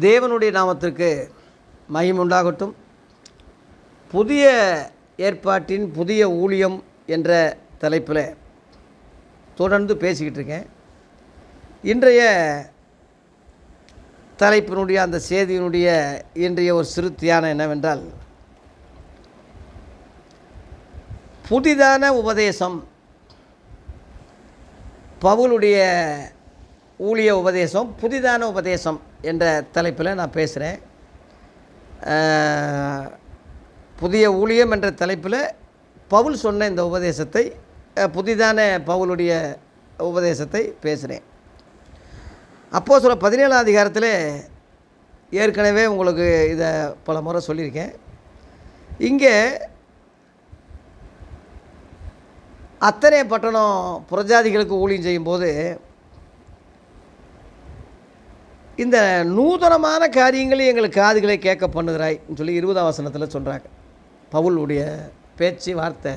தேவனுடைய நாமத்திற்கு மகிம் உண்டாகட்டும். புதிய ஏற்பாட்டின் புதிய ஊழியம் என்ற தலைப்பில் தொடர்ந்து பேசிக்கிட்டு இருக்கேன். இன்றைய தலைப்பினுடைய அந்த செய்தியினுடைய இன்றைய ஒரு சிறு தியானம் என்னவென்றால் புதிதான உபதேசம் பவுலுடைய ஊழிய உபதேசம் புதிதான உபதேசம் என்ற தலைப்பில் நான் பேசுகிறேன். புதிய ஊழியம் என்ற தலைப்பில் பவுல் சொன்ன இந்த உபதேசத்தை புதிதான பவுலுடைய உபதேசத்தை பேசுகிறேன். அப்போ சொல்ல பதினேழாம் அதிகாரத்தில் ஏற்கனவே உங்களுக்கு இதை பல முறை சொல்லியிருக்கேன். இங்கே அத்தனை பட்டணம் புரஜாதிகளுக்கு ஊழியம் செய்யும்போது இந்த நூதனமான காரியங்களை எங்களுக்கு காதுகளை கேட்க பண்ணுகிறாய்ன்னு சொல்லி இருபதாம் வசனத்தில் சொல்கிறாங்க பவுலுடைய பேச்சு வார்த்தை.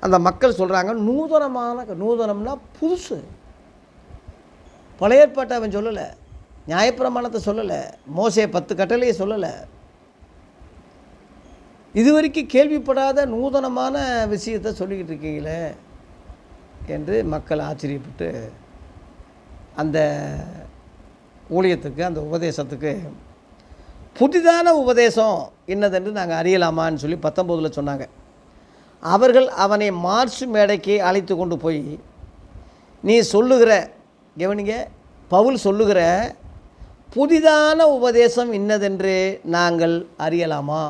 அந்த மக்கள் சொல்கிறாங்க நூதனமான நூதனம்னா புதுசு. பழைய ஏற்பாட்டை அவன் சொல்லலை. நியாயப்பிரமாணத்தை சொல்லலை. மோசே பத்து கட்டளையை சொல்லலை. இதுவரைக்கும் கேள்விப்படாத நூதனமான விஷயத்தை சொல்லிக்கிட்டு இருக்கீங்களே என்று மக்கள் ஆச்சரியப்பட்டு அந்த ஊழியத்துக்கு அந்த உபதேசத்துக்கு புதிதான உபதேசம் என்னதென்று நாங்கள் அறியலாமான்னு சொல்லி பத்தொம்போதில் சொன்னாங்க. அவர்கள் அவனை மார்ச் மேடைக்கு அழைத்து கொண்டு போய் நீ சொல்லுகிற கவனிங்க பவுல் சொல்லுகிற புதிதான உபதேசம் இன்னதென்று நாங்கள் அறியலாமா?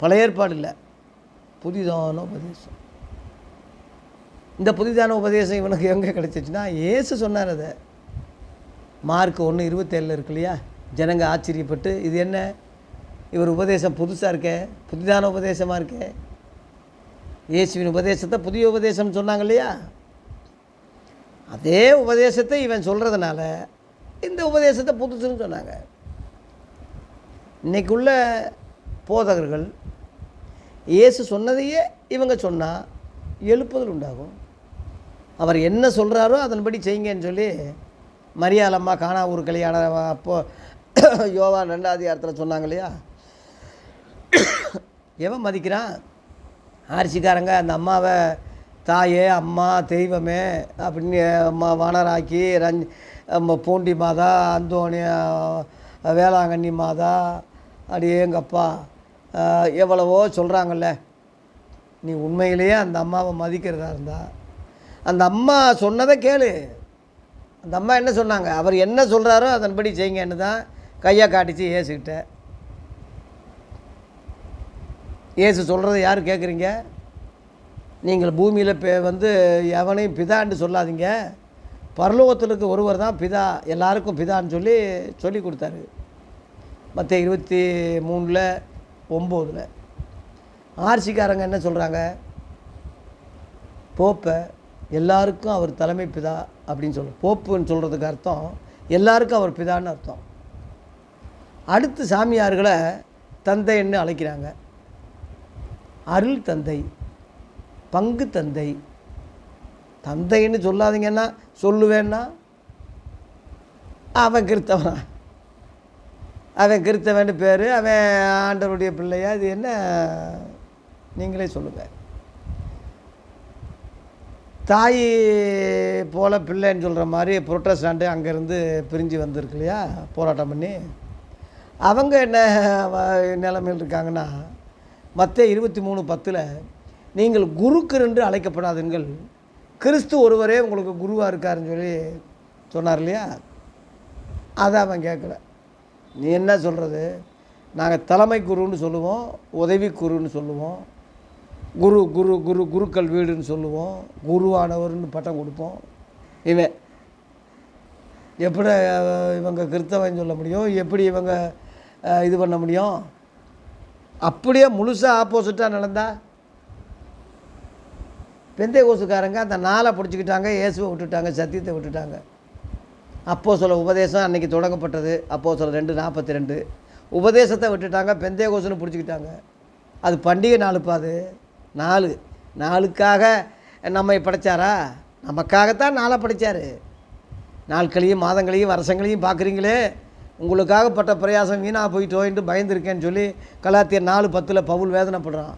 பழைய ஏற்பாடு இல்லை. புதிதான உபதேசம். இந்த புதிதான உபதேசம் இவனுக்கு எங்கே கிடச்சிச்சுன்னா ஏசு சொன்னார் அதை. மார்க் ஒன்று இருபத்தேழில் இருக்கு இல்லையா? ஜனங்க ஆச்சரியப்பட்டு இது என்ன? இவர் உபதேசம் புதுசாக இருக்கே புதிதான உபதேசமாக இருக்கே. இயேசுவின் உபதேசத்தை புதிய உபதேசம்னு சொன்னாங்க இல்லையா? அதே உபதேசத்தை இவன் சொல்கிறதுனால இந்த உபதேசத்தை புதுசுன்னு சொன்னாங்க. இன்னைக்குள்ள போதகர்கள் இயேசு சொன்னதையே இவங்க சொன்னால் எழுப்புதல் உண்டாகும். அவர் என்ன சொல்கிறாரோ அதன்படி செய்யுங்கன்னு சொல்லி மரியாளம்மா காணா ஊர் கல்யாணம் அப்போது யோவா ரெண்டாவது அதிகாரத்தில் சொன்னாங்க இல்லையா? எவன் மதிக்கிறான்? ஆர்சிக்காரங்க அந்த அம்மாவை தாயே அம்மா தெய்வமே அப்படின்னு அம்மா வானராக்கி ரஞ்ச் பூண்டி மாதா அந்தோணி வேளாங்கண்ணி மாதா அப்படியே எங்கப்பா எவ்வளவோ சொல்கிறாங்கல்ல நீ உண்மையிலேயே அந்த அம்மாவை மதிக்கிறதா இருந்தால் அந்த அம்மா சொன்னதை கேளு. அந்த அம்மா என்ன சொன்னாங்க? அவர் என்ன சொல்கிறாரோ அதன்படி செய்யுங்கன்னு தான் கையை காட்டிச்சு ஏசுக்கிட்ட ஏசு சொல்கிறத யார் கேட்குறீங்க நீங்கள் பூமியில் பே வந்து எவனையும் பிதான்னு சொல்லாதீங்க. பரலோகத்தில் ஒருவர் தான் பிதா எல்லாருக்கும் பிதான்னு சொல்லி சொல்லி கொடுத்தாரு. மற்ற இருபத்தி மூணில் ஒம்போதில். ஆர்சிக்காரங்க என்ன சொல்கிறாங்க போப்பை எல்லாருக்கும் அவர் தலைமை பிதா அப்படின்னு சொல்லுவோம் போப்புன்னு சொல்கிறதுக்கு அர்த்தம் எல்லாருக்கும் அவர் பிதான்னு அர்த்தம். அடுத்து சாமியார்களை தந்தைன்னு அழைக்கிறாங்க. அருள் தந்தை பங்கு தந்தை. தந்தைன்னு சொல்லாதீங்கன்னா சொல்லுவேன்னா அவன் கிறித்தவன் அவன் கிறித்தவன் பேர் அவன் ஆண்டவருடைய பிள்ளையா? இது என்ன? நீங்களே சொல்லுங்கள் தாய் போல பிள்ளைன்னு சொல்கிற மாதிரி புரொட்டஸ்டாண்டு அங்கேருந்து பிரிஞ்சு வந்திருக்கு இல்லையா? போராட்டம் பண்ணி. அவங்க என்ன வ- நிலைமையில் இருக்காங்கன்னா மற்ற இருபத்தி மூணு பத்தில் நீங்கள் குருக்கர் என்று அழைக்கப்படாதீர்கள். கிறிஸ்து ஒருவரே உங்களுக்கு குருவாக இருக்காருன்னு சொல்லி சொன்னார் இல்லையா? அதை அவன் கேட்கல. நீ என்ன சொல்கிறது நாங்கள் தலைமை குருன்னு சொல்லுவோம் உதவி குருன்னு சொல்லுவோம். குரு குரு குரு குருக்கள் வீடுன்னு சொல்லுவோம். குருவானவர்னு பட்டம் கொடுப்போம். இவன் எப்படி இவங்க கிறித்தவன் சொல்ல முடியும்? எப்படி இவங்க இது பண்ண முடியும்? அப்படியே முழுசாக ஆப்போசிட்டாக நடந்தா பெந்தை கோசுக்காரங்க அந்த நாளை பிடிச்சிக்கிட்டாங்க இயேசுவை விட்டுட்டாங்க சத்தியத்தை விட்டுட்டாங்க. அப்போ சொல்ல உபதேசம் அன்றைக்கி தொடங்கப்பட்டது. அப்போ சொல்ல ரெண்டு நாற்பத்தி ரெண்டு. உபதேசத்தை விட்டுட்டாங்க பெந்தே கோசுன்னு பிடிச்சிக்கிட்டாங்க. அது பண்டிகை நாளுப்பா அது. நாலு. நாளுக்காக நம்மை படைச்சாரா? நமக்காகத்தான் நாளை படைச்சார். நாட்களையும் மாதங்களையும் வருஷங்களையும் பார்க்குறீங்களே. உங்களுக்காகப்பட்ட பிரயாசம் வீணாக போயிட்டோன்ட்டு பயந்துருக்கேன்னு சொல்லி கலாத்தியர் நாலு பத்தில் பவுல் வேதனைப்படுறான்.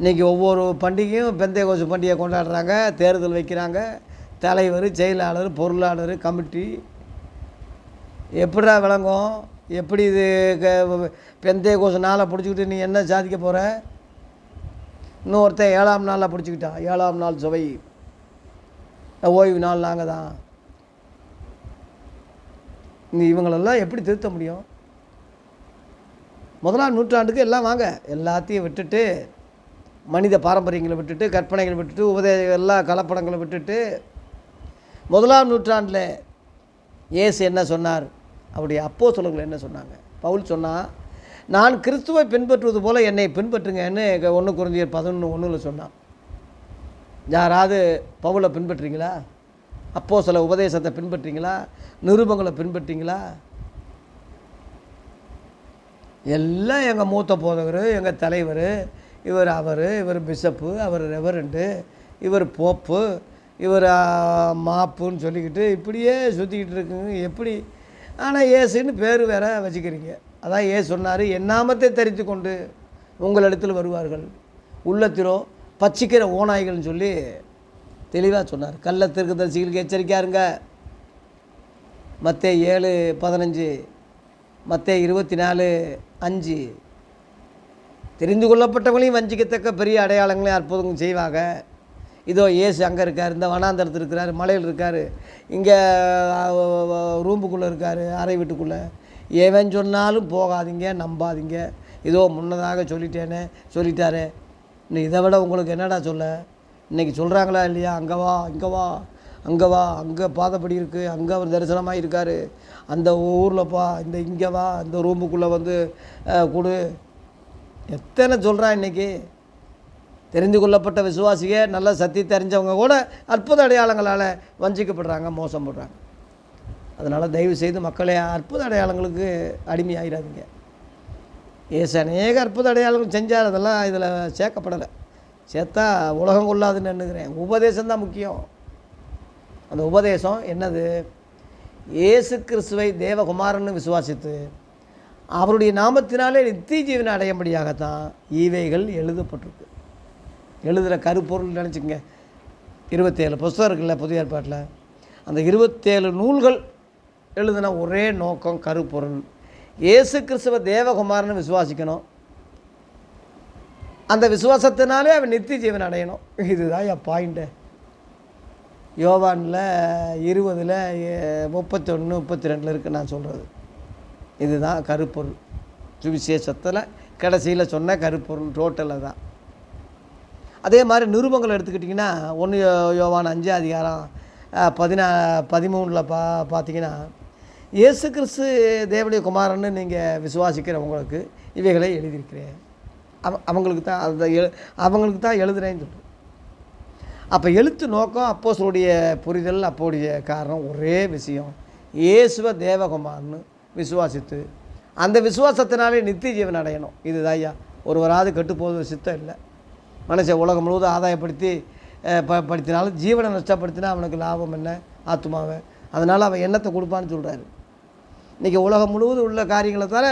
இன்றைக்கி ஒவ்வொரு பண்டிகையும் பெந்தைய கோசு பண்டிகை கொண்டாடுறாங்க தேர்தல் வைக்கிறாங்க. தலைவர் செயலாளர் பொருளாளர் கமிட்டி. எப்படா விளங்கும்? எப்படி இது க- பெந்தைய கோசு நாளை பிடிச்சிக்கிட்டு நீ என்ன சாதிக்க போகிற இன்னொருத்தன் ஏழாம் நாளில் பிடிச்சிக்கிட்டான் ஏழாம் நாள் சுவை. ஓய்வு நாள் நாங்கள் தான். இவங்களெல்லாம் எப்படி திருத்த முடியும்? முதலாம் நூற்றாண்டுக்கு எல்லாம் வாங்க. எல்லாத்தையும் விட்டுட்டு மனித பாரம்பரியங்களை விட்டுட்டு கற்பனைகளை விட்டுட்டு உபதேச எல்லா கலப்படங்களை விட்டுட்டு முதலாம் நூற்றாண்டில் இயேசு என்ன சொன்னார்? அவருடைய அப்போ என்ன சொன்னாங்க? பவுல் சொன்னால் நான் கிறிஸ்துவை பின்பற்றுவது போல் என்னை பின்பற்றுங்கன்னு ஒன்று குறைஞ்சியர் பதினொன்று ஒன்றில் சொன்னான். யாராவது பவுலை பின்பற்றுறீங்களா? அப்போ சில உபதேசத்தை பின்பற்றிங்களா நிருபங்களை பின்பற்றீங்களா எல்லாம் எங்கள் மூத்த போதகர் எங்கள் தலைவர் இவர் அவர் இவர் பிஷப்பு அவர் ரெவரண்டு இவர் போப்பு இவர் மாப்புன்னு சொல்லிக்கிட்டு இப்படியே சுற்றிக்கிட்டு இருக்குங்க. எப்படி? ஆனால் ஏசுன்னு பேர் வேற வச்சுக்கிறீங்க. அதான் ஏ சொன்னார்? என் நாமத்தை தரித்து கொண்டு உங்களிடத்தில் வருவார்கள். உள்ளத்திலோ பச்சிக்கிற ஓநாய்கள்னு சொல்லி தெளிவாக சொன்னார். கள்ளத்திற்கு தரிசிகளுக்கு எச்சரிக்கையாக இருங்க. மற்ற ஏழு பதினஞ்சு மற்ற இருபத்தி நாலு அஞ்சு. தெரிந்து கொள்ளப்பட்டவங்களையும் வஞ்சிக்கத்தக்க பெரிய அடையாளங்களையும் அற்புதங்கள் செய்வாங்க. இதோ ஏசு அங்கே இருக்கார் இந்த வனாந்தரத்தில் இருக்கிறார் மலையில் இருக்கார். இங்கே ரூம்புக்குள்ளே இருக்கார் அறை வீட்டுக்குள்ளே. எவன் சொன்னாலும் போகாதீங்க நம்பாதீங்க. ஏதோ முன்னதாக சொல்லிட்டேனே சொல்லிட்டாரே. இன்னும் இதை விட உங்களுக்கு என்னடா சொல்ல? இன்றைக்கி சொல்கிறாங்களா இல்லையா? அங்கே வா இங்கே வா அங்கே வா அங்கே பாதப்படி இருக்குது அங்கே அவர் தரிசனமாக இருக்கார். அந்த ஊரில்ப்பா இந்த இங்கே வா இந்த ரூமுக்குள்ளே வந்து கொடு. எத்தனை சொல்கிறான் இன்னைக்கு? தெரிந்து கொள்ளப்பட்ட விசுவாசிக நல்ல சத்தி தெரிஞ்சவங்க கூட அற்புத அடையாளங்களால் வஞ்சிக்கப்படுறாங்க மோசம் போடுறாங்க அதனால் தயவு செய்து மக்களே அற்புத அடையாளங்களுக்கு அடிமையாயிடாதீங்க ஏசு அநேக அற்புத அடையாளங்கள் செஞ்சார் அதெல்லாம் இதில் சேர்க்கப்படலை. சேர்த்தா உலகம் கொள்ளாதுன்னு நினைக்கிறேன் உபதேசம் தான் முக்கியம். அந்த உபதேசம் என்னது? இயேசு கிறிஸ்துவை தேவகுமாரன்னு விசுவாசித்து அவருடைய நாமத்தினாலே நித்திய ஜீவனை அடையும்படியாகத்தான் ஈவைகள் எழுதப்பட்டிருக்கு. எழுதுகிற கருப்பொருள் நினச்சிக்கங்க. இருபத்தேழு புஸ்தகம் இருக்குல்ல புதிய ஏற்பாட்டில். அந்த இருபத்தேழு நூல்கள் எழுதின ஒரே நோக்கம் கருப்பொருள். இயேசு கிறிஸ்துவ தேவகுமாரன் விசுவாசிக்கணும். அந்த விசுவாசத்தினாலே அவன் நித்திய ஜீவன் அடையணும். இதுதான் என் பாயிண்ட்டு யோவானில் இருபதில் முப்பத்தொன்று முப்பத்தி ரெண்டில் இருக்குது நான் சொல்கிறது இதுதான் கருப்பொருள். சுவிசேஷத்தில் கடைசியில் சொன்ன கருப்பொருள் டோட்டலில் தான். அதே மாதிரி நிருபங்கள் எடுத்துக்கிட்டிங்கன்னா ஒன்று யோவான் அஞ்சு அதிகாரம் பதினா பதிமூணில் பா பார்த்தீங்கன்னா இயேசு கிறிஸ்து தேவனுடைய குமாரன்னு நீங்கள் விசுவாசிக்கிறவங்களுக்கு இவைகளை எழுதியிருக்கிறேன். அவ அவங்களுக்கு தான் அந்த எழு அவங்களுக்கு தான் எழுதுறேன்னு சொல்கிறேன் அப்போ எழுத்து நோக்கம் அப்போஸ்தலருடைய புரிதல் அப்போடைய காரணம் ஒரே விஷயம். இயேசுவ தேவகுமார்னு விசுவாசித்து அந்த விசுவாசத்தினாலே நித்திய ஜீவன் அடையணும். இதுதான் ஐயா. ஒருவராது கெட்டுப்போவது சித்தம் இல்லை. மனுஷன் உலகம் முழுவதும் ஆதாயப்படுத்தி ப படுத்தினாலும் ஜீவனை நஷ்டப்படுத்தினா அவனுக்கு லாபம் என்ன? ஆத்மாவை அதனால் அவன் எண்ணத்தை கொடுப்பான்னு சொல்கிறாரு இன்றைக்கி உலகம் முழுவதும் உள்ள காரியங்களை தானே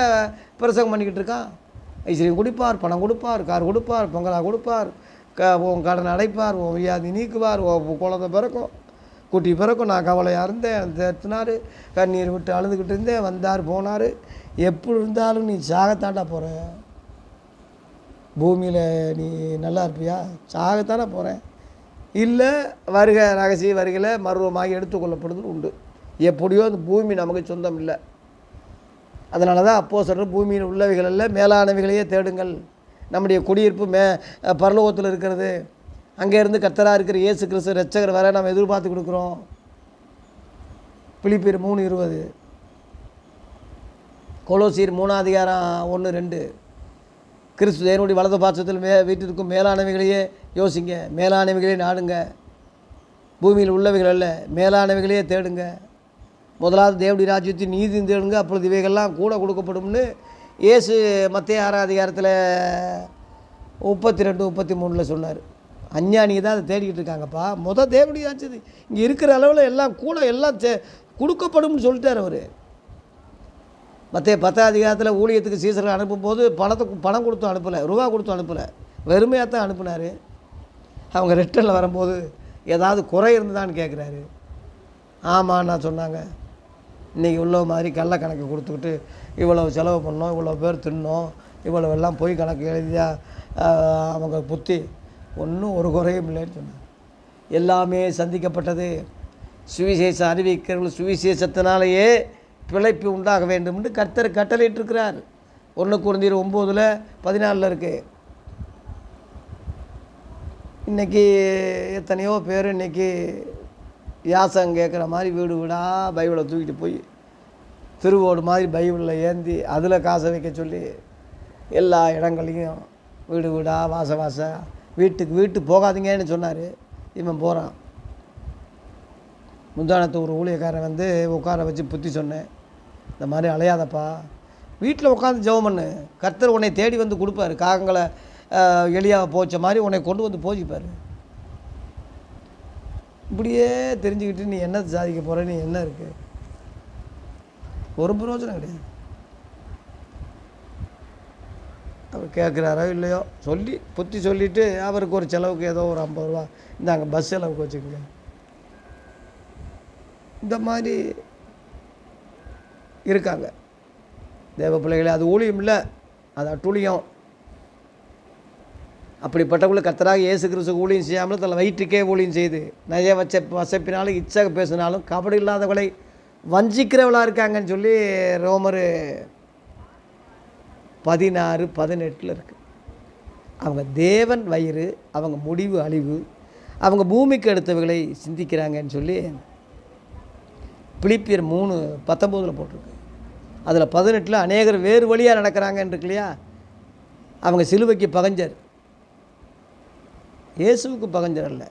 பிரசங்கம் பண்ணிக்கிட்டு இருக்கான் ஐஸ்வர்யம் கொடுப்பார் பணம் கொடுப்பார் கார் கொடுப்பார் பொங்கலாக கொடுப்பார் க உன் கடனை அடைப்பார் உன் வியாதி நீக்குவார் உன் குழந்தை பிறக்கும் குட்டி பிறக்கும் நான் கவலையாக இருந்தேன். தேத்தினார் கண்ணீர் விட்டு அழுதுகிட்டு இருந்தேன் வந்தார் போனார். எப்படி இருந்தாலும் நீ சாகத்தாண்டா போகிற பூமியில் நீ நல்லா இருப்பியா? சாகத்தானே போகிறேன் இல்லை வருக ரகசிய வருகையில் மர்வமாகி எடுத்துக்கொள்ளப்படுறது உண்டு. எப்படியோ அந்த பூமி நமக்கு சொந்தம் இல்லை. அதனால தான் அப்போ சொல்கிற பூமியில் உள்ளவைகள் அல்ல மேலானவைகளையே தேடுங்கள். நம்முடைய குடியிருப்பு மே பரலோகத்தில் இருக்கிறது. அங்கே இருந்து இருக்கிற இயேசு கிறிஸ்து ரட்சகர் வர நம்ம எதிர்பார்த்து கொடுக்குறோம். பிலிப்பியர் மூணு இருபது. கொலோசீர் மூணாம் அதிகாரம் ஒன்று ரெண்டு. கிறிஸ்து தேவனுடைய வலது பாசத்தில் மே வீட்டிற்கும் மேலானவைகளையே யோசிங்க. மேலானவைகளே நாடுங்க. பூமியில் உள்ளவைகள் அல்ல மேலானவைகளையே தேடுங்க. முதலாவது தேவடி ராஜ்யத்தின் நீதி தேடுங்க. அப்பொழுது இவைகள்லாம் கூட கொடுக்கப்படும்னு இயேசு மத்திய ஆறாம் அதிகாரத்தில் முப்பத்தி ரெண்டு முப்பத்தி மூணில் சொன்னார். அஞ்ஞானியை தான் அதை தேடிக்கிட்டு இருக்காங்கப்பா. முத தேவடி ஆச்சு இங்கே இருக்கிற அளவில் எல்லாம் கூட எல்லாம் தே கொடுக்கப்படும்னு சொல்லிட்டார் அவர். மற்ற பத்தாம் அதிகாரத்தில் ஊழியத்துக்கு சீசர்கள் அனுப்பும்போது பணத்தை பணம் கொடுத்து அனுப்பலை ரூபா கொடுத்து அனுப்பலை. வெறுமையாக தான் அனுப்புனார். அவங்க ரிட்டனில் வரும்போது ஏதாவது குறை இருந்ததான்னு கேட்குறாரு ஆமாண்ணா சொன்னாங்க. இன்றைக்கி உள்ள மாதிரி கள்ள கணக்கு கொடுத்துக்கிட்டு இவ்வளோ செலவு பண்ணோம் இவ்வளோ பேர் தின்னோம் இவ்வளோ எல்லாம் பொய் கணக்கு எழுதியா அவங்க புத்தி ஒன்றும் ஒரு குறையும் இல்லைன்னு சொன்னாங்க. எல்லாமே சந்திக்கப்பட்டது. சுவிசேஷம் அறிவிக்கிறவர்கள் சுவிசேஷத்தினாலேயே பிழைப்பு உண்டாக வேண்டும் என்று கர்த்தர் கட்டளையிட்டிருக்கிறார். ஒன்று குறைந்தீர் ஒம்போதில் பதினாலில் இருக்குது இன்றைக்கி எத்தனையோ பேர் இன்றைக்கி யாசகம் கேட்குற மாதிரி வீடு வீடாக பைபிளை தூக்கிட்டு போய் திருவோடு மாதிரி பைபிளில் ஏந்தி அதில் காசை வைக்க சொல்லி எல்லா இடங்களையும் வீடு வீடாக வாச வாச. வீட்டுக்கு வீட்டு போகாதீங்கன்னு சொன்னார். இவன் போகிறான் முந்தானத்து ஒரு ஊழியக்காரன் வந்து உட்கார வச்சு புத்தி சொன்னேன். இந்த மாதிரி அலையாதப்பா. வீட்டில் உட்காந்து ஜெபம் பண்ணு. கர்த்தர் உன்னை தேடி வந்து கொடுப்பாரு. காகங்களை எளியாக போச்ச மாதிரி உன்னை கொண்டு வந்து போச்சுப்பார் இப்படியே தெரிஞ்சுக்கிட்டு நீ என்ன சாதிக்க போகிற நீ என்ன இருக்கு? ஒரு பிரயோஜனம் கிடையாது. அவர் கேட்குறாரோ இல்லையோ சொல்லி புத்தி சொல்லிவிட்டு அவருக்கு ஒரு செலவுக்கு ஏதோ ஒரு ஐம்பது ரூபா இந்தாங்க பஸ் செலவுக்கு வச்சுக்கோங்க. இந்த மாதிரி இருக்காங்க. தேவ பிள்ளைகளே அது ஊழியம் இல்லை அது அட்டுழியம். அப்படிப்பட்டவங்களை கத்தராக இயேசு கிறிஸ்து ஊழியம் செய்யாமல் தன் வயிற்றுக்கே ஊழியம் செய்து நிறைய வச்ச வசப்பினாலும் இச்சக பேசினாலும் கபடி இல்லாதவளை வஞ்சிக்கிறவளாக இருக்காங்கன்னு சொல்லி ரோமர் பதினாறு பதினெட்டில் இருக்குது அவங்க தேவன் வயிறு அவங்க முடிவு அழிவு அவங்க பூமிக்கு அடுத்தவர்களை சிந்திக்கிறாங்கன்னு சொல்லி பிலிப்பியர் மூணு பத்தொம்போதில் போட்டிருக்கு. அதில் பதினெட்டில் அநேகர் வேறு வழியாக நடக்கிறாங்கன்னு இருக்கு இல்லையா? அவங்க சிலுவைக்கு பகஞ்சர். இயேசுவுக்கு பகஞ்சர் அல்ல.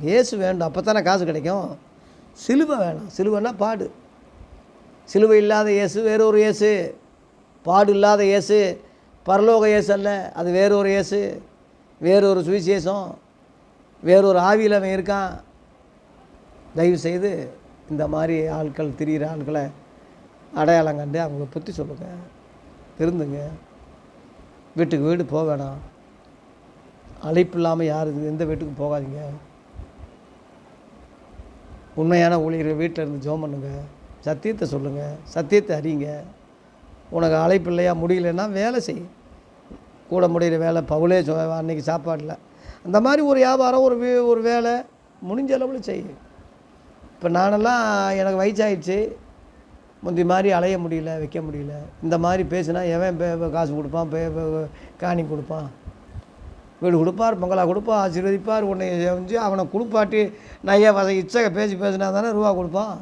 இயேசு வேண்டும் அப்போ தானே காசு கிடைக்கும். சிலுவை வேணாம். சிலுவைன்னா பாடு. சிலுவை இல்லாத இயேசு வேறொரு இயேசு. பாடு இல்லாத இயேசு. பரலோக இயேசு அல்ல அது வேறொரு இயேசு. வேறொரு சுவிசேஷம். வேறொரு ஆவியில் அவன் இருக்கான். தயவு செய்து இந்த மாதிரி ஆட்கள் திரிகிற ஆட்களை அடையாளம் கண்டு அவங்க புத்தி சொல்லுங்க. திருந்துங்க. வீட்டுக்கு வீடு போக வேணாம். அழைப்பு இல்லாமல் யார் எந்த வீட்டுக்கும் போகாதீங்க. உண்மையான ஊழியர்கள் வீட்டில் இருந்து ஜோம் பண்ணுங்கள் சத்தியத்தை சொல்லுங்கள் சத்தியத்தை அறியுங்க உனக்கு அழைப்பு இல்லையா முடியலன்னா வேலை செய். கூட முடிகிற வேலை பவுலே சொ அன்னைக்கு சாப்பாடில். அந்த மாதிரி ஒரு வியாபாரம் ஒரு வே- ஒரு வேலை முடிஞ்ச அளவில் செய். இப்போ நானெல்லாம் எனக்கு வயசாகிடுச்சு முந்தி மாதிரி அலைய முடியல வைக்க முடியல. இந்த மாதிரி பேசினா எவன் பே காசு கொடுப்பான் பே- காணி கொடுப்பான். வீடு கொடுப்பார் பொங்கலாக கொடுப்பார் ஆசீர்வதிப்பார் உன்னை செஞ்சு அவனை குளிப்பாட்டி நைய வதை இச்சக பேசி பேசினா தானே ரூபா கொடுப்பான்.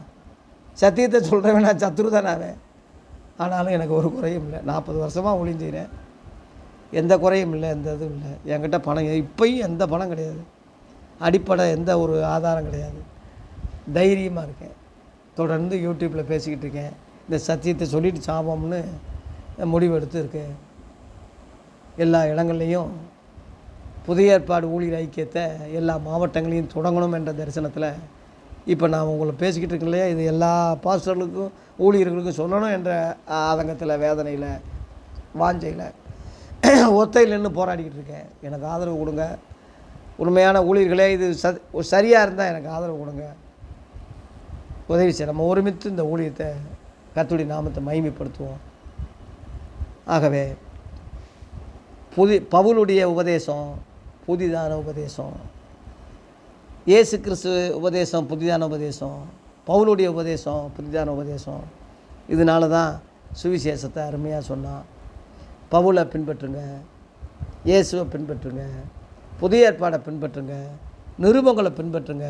சத்தியத்தை சொல்கிறவன் நான் சத்துரு தானே அவன் ஆனாலும் எனக்கு ஒரு குறையும் இல்லை. நாற்பது வருஷமாக ஊழியம் எந்த குறையும் இல்லை எந்த இதுவும் இல்லை. என்கிட்ட பணம் இப்போயும் எந்த பணம் கிடையாது. அடிப்படை எந்த ஒரு ஆதாரம் கிடையாது. தைரியமாக இருக்கேன். தொடர்ந்து யூடியூப்பில் பேசிக்கிட்டு இருக்கேன். இந்த சத்தியத்தை சொல்லிட்டு சாபம்னு முடிவெடுத்து இருக்கேன். எல்லா இடங்கள்லையும் புதிய ஏற்பாடு ஊழியர் ஐக்கியத்தை எல்லா மாவட்டங்களையும் தொடங்கணும் என்ற தரிசனத்தில் இப்போ நான் உங்களை பேசிக்கிட்டு இருக்கேன் இல்லையா? இது எல்லா பாஸ்டர்களுக்கும் ஊழியர்களுக்கும் சொல்லணும் என்ற ஆதங்கத்தில் வேதனையில் வாஞ்சையில் ஒத்தையில் நின்று போராடிக்கிட்டு இருக்கேன். எனக்கு ஆதரவு கொடுங்க. உண்மையான ஊழியர்களே இது ச சரியாக இருந்தால் எனக்கு ஆதரவு கொடுங்க. உதவி செய்ய நம்ம ஒருமித்து இந்த ஊழியத்தை கத்துடி நாமத்தை மகிமைப்படுத்துவோம். ஆகவே புதி பவுலுடைய உபதேசம் புதிதான உபதேசம். இயேசு கிறிஸ்து உபதேசம் புதிதான உபதேசம். பவுலுடைய உபதேசம் புதிதான உபதேசம். இதனால தான் சுவிசேஷத்தை அருமையாக சொன்னான் பவுலை பின்பற்றுங்க இயேசுவை பின்பற்றுங்க புதிய ஏற்பாடை பின்பற்றுங்க நிருபங்களை பின்பற்றுங்க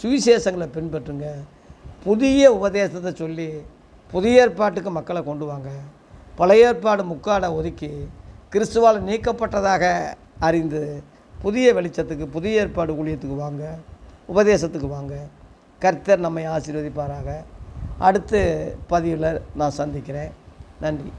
சுவிசேஷங்களை பின்பற்றுங்க. புதிய உபதேசத்தை சொல்லி புதிய ஏற்பாட்டுக்கு மக்களை கொண்டு வாங்க. பழைய ஏற்பாடு முக்காடை ஒதுக்கி கிறிஸ்துவால் நீக்கப்பட்டதாக அறிந்து புதிய வெளிச்சத்துக்கு புதிய ஏற்பாடு ஊழியத்துக்கு வாங்க உபதேசத்துக்கு வாங்க. கர்த்தர் நம்மை ஆசீர்வதிப்பாராக. அடுத்து பதிவில் நான் சந்திக்கிறேன். நன்றி.